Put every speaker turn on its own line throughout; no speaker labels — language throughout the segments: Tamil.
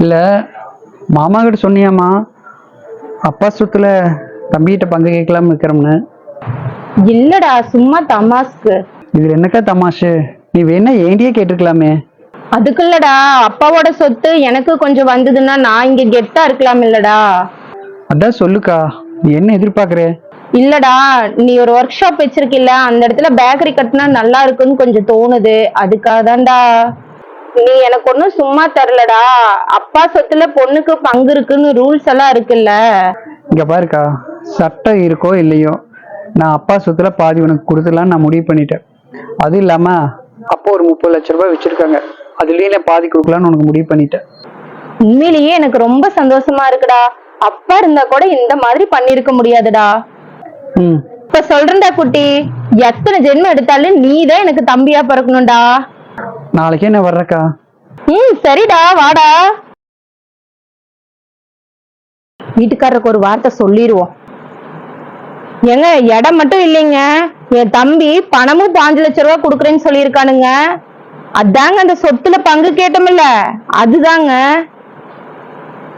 இல்லை மாமா கிட்ட சொன்னியாம்மா. அப்பா சொத்துல தம்பிகிட்ட பங்கு கேட்கலாம்னு இருக்கிறோம்னு.
இல்லடா சும்மா தமாஸ்க்கு.
இதில் என்னக்கா தமாஷு? நீ வேணா ஏண்டியே கேட்டிருக்கலாமே.
அதுக்குள்ளடா அப்பாவோட சொத்து எனக்கு கொஞ்சம் வந்ததுன்னா நான் இங்க கெத்தா இருக்கலாம் இல்லடா.
அதான் சொல்லுக்கா நீ என்ன எதிர்பார்க்குற?
இல்லடா நீ ஒரு ஒர்க் ஷாப் வச்சிருக்கில்ல அந்த இடத்துல பேக்கரி கட்டினா நல்லா இருக்குன்னு கொஞ்சம் தோணுது. அதுக்காக தான்டா நீ எனக்கு ஒன்றும் சும்மா தரலடா. அப்பா சொத்துல பொண்ணுக்கு பங்கு இருக்குன்னு ரூல்ஸ் எல்லாம் இருக்குல்ல.
இங்கே பாருக்கா சட்டம் இருக்கோ இல்லையோ நான் அப்பா சொத்துல பாதி உனக்கு கொடுத்துடலான்னு நான் முடிவு பண்ணிட்டேன். அதுவும் இல்லாமல் அப்போ ஒரு முப்பது லட்ச ரூபாய் வச்சுருக்காங்க. அதுலேயே நான் பாதி கொடுக்கலான்னு உனக்கு முடிவு பண்ணிட்டேன்.
உண்மையிலேயே எனக்கு ரொம்ப சந்தோஷமா இருக்குடா. அப்பா இருந்தா கூட இந்த மாதிரி பண்ணிருக்க முடியாதுடா.
ம்.
இப்ப சொல்றேன்டா குட்டி எத்தனை ஜென்மம் எடுத்தாலும் நீ தான் எனக்கு தம்பியா பிறக்கணும்டா.
நாளைக்கே நான் வர்றேக்கா?
ம் சரிடா வாடா. வீட்டுக்காரருக்கு ஒரு வார்த்தை சொல்லிடுவோம் ஏங்க இடம் மட்டும் இல்லைங்க. என் தம்பி பணமும் பாஞ்சு லட்ச ரூபா கொடுக்குறேன்னு சொல்லியிருக்கானுங்க. அதாங்க அந்த சொத்துல பங்கு கேட்டோம்ல அதுதாங்க.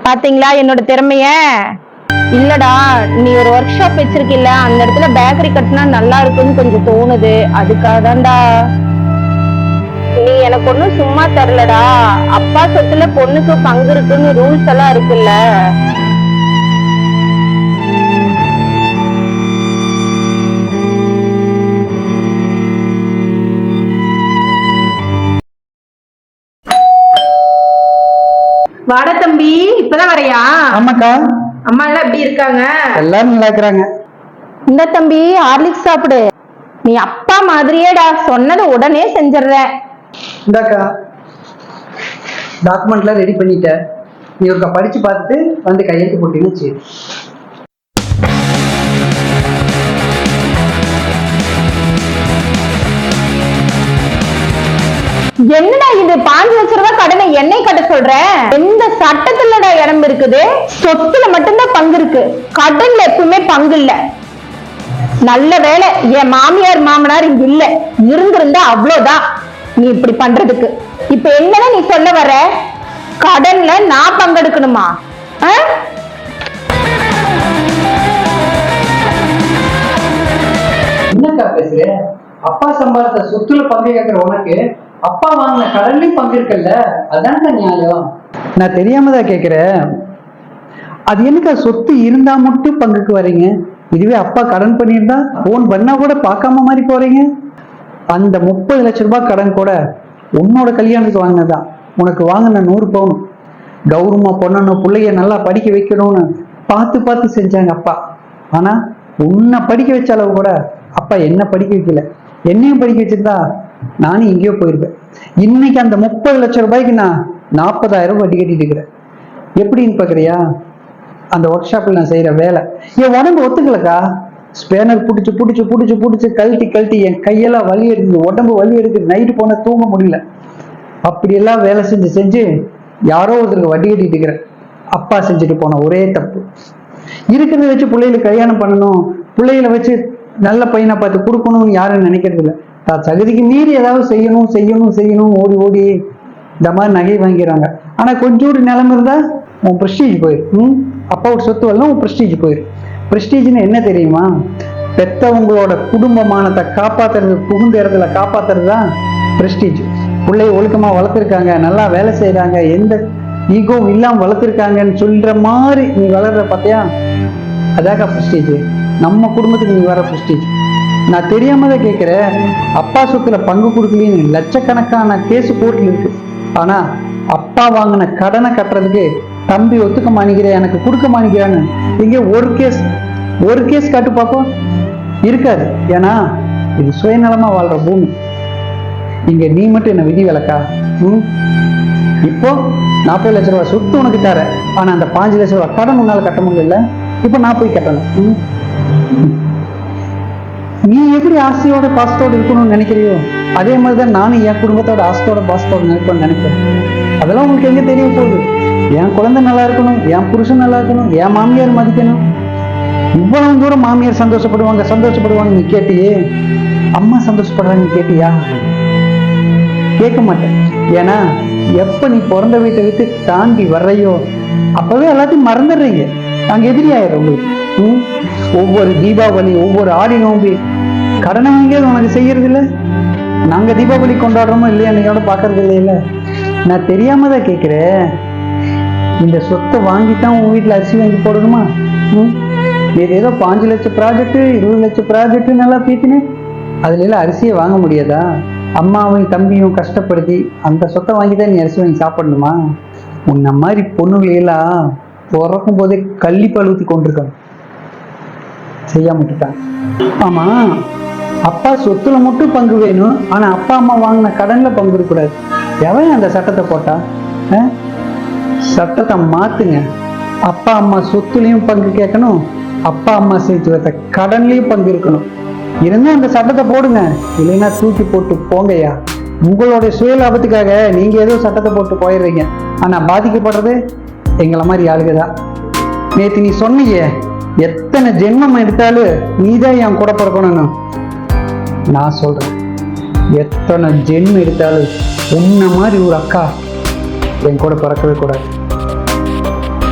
பாத்தீங்களா என்னோட திறமைய? இல்லடா நீ ஒரு ஒர்க் ஷாப் வச்சிருக்கில்ல அந்த இடத்துல பேக்கரி கட்டினா நல்லா இருக்குன்னு கொஞ்சம் தோணுது. அதுக்காக தான்டா நீ எனக்கு ஒண்ணும் சும்மா தரலடா. அப்பா சொத்துல பொண்ணுக்கு பங்கு இருக்குன்னு ரூல்ஸ் எல்லாம் இருக்குல்ல. வாடா தம்பி இப்பதான் வரையா?
ஆமாக்கா.
அம்மா எல்லாம் எப்படி இருக்காங்க?
எல்லாரும் நல்லா இருக்கிறாங்க.
இந்த தம்பி ஹார்லிக்ஸ் சாப்பிடு. நீ அப்பா மாதிரியேடா சொன்னதை உடனே செஞ்சிடுற.
இந்தாக்கா டாக்குமெண்ட்லாம் ரெடி பண்ணிட்டேன் நீ ஒருக்கா படிச்சு பார்த்துட்டு வந்து கையெழுத்து போட்டீங்கன்னு சரி
என்னடா இது? பாஞ்சு லட்ச ரூபாய் கடனை என்னை கட்ட சொல்ற? எந்த சட்டத்துலடா இடம் இருக்குது? சொத்துல மட்டும்தான் பங்கு இருக்கு. கடன்ல எப்பவுமே பங்கு இல்ல. நல்ல வேலை என் மாமியார் மாமனார் இங்க இல்ல. இருந்திருந்தா அவ்வளவுதான். நீ இப்படி பண்றதுக்கு. இப்ப என்னதான் நீ சொல்ல வர? கடன்ல நான் பங்கெடுக்கணுமா? ஆ?
என்னக்கா பேசுற? அப்பா சம்பாதித்த சொத்துல பங்கு கேட்கிற உனக்கு அப்பா வாங்கின கடன்லயும் பங்கு இருக்குல்ல? அதான்க்கா நியாயம். நான் தெரியாம தான் கேட்கிறேன் அது என்னக்கா சொத்து இருந்தா மட்டும் பங்குக்கு வர்றீங்க இதுவே அப்பா கடன் பண்ணியிருந்தா போன் பண்ணா கூட பார்க்காம மாதிரி போறீங்க? அந்த முப்பது லட்ச ரூபாய் கடன் கூட உன்னோட கல்யாணத்துக்கு வாங்கினதுதான். உனக்கு வாங்கின நூறு பவுன். கௌரவமா பொண்ணணும் பிள்ளைய நல்லா படிக்க வைக்கணும்னு பார்த்து பார்த்து செஞ்சாங்க அப்பா. ஆனா உன்னை படிக்க வச்ச அளவு கூட அப்பா என்ன படிக்க வைக்கல. என்னையும் படிக்க வச்சிருந்தா நானும் எங்கேயோ போயிருப்பேன். இன்னைக்கு அந்த முப்பது லட்சம் ரூபாய்க்கு நான் நாற்பதாயிரம் வட்டி கட்டிட்டு இருக்கிறேன். எப்படின்னு பார்க்குறியா? அந்த ஒர்க் ஷாப்பில் நான் செய்கிற வேலை. என் உடம்பு ஒத்துக்கலக்கா? ஸ்பேனர் பிடிச்சி பிடிச்சி பிடிச்சி பிடிச்சி கழட்டி கழட்டி என் கையெல்லாம் வலி எடுக்குது. உடம்பு வலி எடுக்குது. நைட்டு போனால் தூங்க முடியல. அப்படியெல்லாம் வேலை செஞ்சு செஞ்சு யாரோ ஒருத்தருக்கு வட்டி கட்டிட்டு இருக்கிறேன். அப்பா செஞ்சுட்டு போன ஒரே தப்பு. இருக்கிறத வச்சு பிள்ளைகளை கல்யாணம் பண்ணணும். பிள்ளைகளை வச்சு நல்ல பையனை பார்த்து கொடுக்கணும்னு யாரும் நினைக்கிறது இல்லை. தான் தகுதிக்கு மீறி ஏதாவது செய்யணும் செய்யணும் செய்யணும் ஓடி ஓடி இந்த மாதிரி நகை வாங்கிறாங்க ஆனா கொஞ்சோடு நிலம் இருந்தா உன் ப்ரெஸ்டீஜ் போயிரு. ம்? அப்பாவோட சொத்து வரலாம் உன் ப்ரெஸ்டீஜ் போயிரு. ப்ரெஸ்டீஜ்னு என்ன தெரியுமா? பெத்தவங்களோட குடும்பமானத்தை காப்பாத்துறது புகுந்த இடத்துல காப்பாத்துறது தான் ப்ரெஸ்டீஜ் பிள்ளைய ஒழுக்கமா வளர்த்துருக்காங்க நல்லா வேலை செய்யறாங்க எந்த ஈகோவும் இல்லாம வளர்த்துருக்காங்கன்னு சொல்ற மாதிரி நீ வளர்ற பார்த்தியா? அதாக்கா ப்ரெஸ்டீஜ் நம்ம குடும்பத்துக்கு நீ வர ப்ரெஸ்டீஜ் நான் தெரியாம தான் கேட்குறேன். அப்பா சொத்துல பங்கு கொடுக்கலன்னு லட்சக்கணக்கான கேஸ் கோர்ட்டில் இருக்கு. ஆனா அப்பா வாங்கின கடனை கட்டுறதுக்கு தம்பி ஒத்துக்க மாட்டேங்கிறேன் எனக்கு கொடுக்க மாட்டேங்கிறான்னு. இங்கே ஒரு கேஸ் ஒரு கேஸ் காட்டு பார்ப்போம். இருக்காது. ஏன்னா இது சுயநலமா வாழ்ற பூமி. இங்கே நீ மட்டும் என்ன விதி விலக்கா ம்? இப்போ நாற்பது லட்ச ரூபாய் சொத்து உனக்கு தர. ஆனா அந்த பாஞ்சு லட்ச ரூபாய் கடன் உன்னால கட்ட முடியல. இப்போ நான் போய் கட்டணும். ம்? நீ எப்படி ஆசையோட பாசத்தோட இருக்கணும்னு நினைக்கிறியோ? அதே மாதிரி தான் நானும் என் குடும்பத்தோட ஆசையோட பாசத்தோட இருக்கணும்னு நினைக்கிறேன். அதெல்லாம் உங்களுக்கு எங்க தெரிய போகுது? என் குழந்தை நல்லா இருக்கணும் என் புருஷன் நல்லா இருக்கணும் என் மாமியார் மதிக்கணும். இவ்வளவு தூரம் மாமியார் சந்தோஷப்படுவாங்க சந்தோஷப்படுவாங்க நீ கேட்டியே. அம்மா சந்தோஷப்படுறாங்க நீ கேட்டியா? கேட்க மாட்டேன். ஏன்னா எப்ப நீ பிறந்த வீட்டை விட்டு தாண்டி வர்றையோ அப்பவே எல்லாத்தையும் மறந்துடுறீங்க. நாங்க எதிரி ஆயிடுறோம் உங்களுக்கு. ம்? ஒவ்வொரு தீபாவளி ஒவ்வொரு ஆடி நோம்பி. கடனை வாங்கியது உனக்கு செய்யறது இல்ல நாங்க தீபாவளி கொண்டாடுறோமோ இல்லையா என்னையோட பாக்குறது இல்லையில நான் தெரியாம தான் கேட்கிறேன். இந்த சொத்தை வாங்கித்தான் உன் வீட்டுல அரிசி வாங்கி போடணுமா? இது ஏதோ பாஞ்சு லட்சம் ப்ராஜெக்ட் இருபது லட்சம் ப்ராஜெக்ட் நல்லா பீத்தினேன் அதுல எல்லாம் அரிசியை வாங்க முடியாதா? அம்மாவையும் தம்பியும் கஷ்டப்படுத்தி அந்த சொத்தை வாங்கி தான் நீ அரிசி வாங்கி சாப்பிடணுமா? உன்ன மாதிரி பொண்ணுகளையெல்லாம் பிறக்கும் போதே கள்ளி பழுத்தி கொண்டிருக்காங்க செய்யாம விட்டுட்டான் ஆமா அப்பா சொத்துல மட்டும் பங்கு வேணும். ஆனா அப்பா அம்மா வாங்கின கடன்ல பங்கு இருக்கக்கூடாது. எவன் அந்த சட்டத்தை போட்டா? சட்டத்தை மாத்துங்க. அப்பா அம்மா சொத்துலயும் பங்கு கேட்கணும். அப்பா அம்மா சேர்த்து வைத்த கடன்லயும் பங்கு இருக்கணும். இருந்தா அந்த சட்டத்தை போடுங்க. இல்லைன்னா தூக்கி போட்டு போங்கய்யா. உங்களுடைய சுய லாபத்துக்காக நீங்க ஏதோ சட்டத்தை போட்டு போயிடுறீங்க. ஆனா பாதிக்கப்படுறது எங்களை மாதிரி ஆளுங்க தான் நேத்து நீ சொன்னீங்க எத்தனை ஜென்மம் எடுத்தாலும் நீதான் என் கூட பிறக்கணும்னு. நான் சொல்றேன் எத்தனை ஜென்மம் எடுத்தாலும் உன்ன மாதிரி ஒரு அக்கா என் கூட பிறக்கவே கூடாது.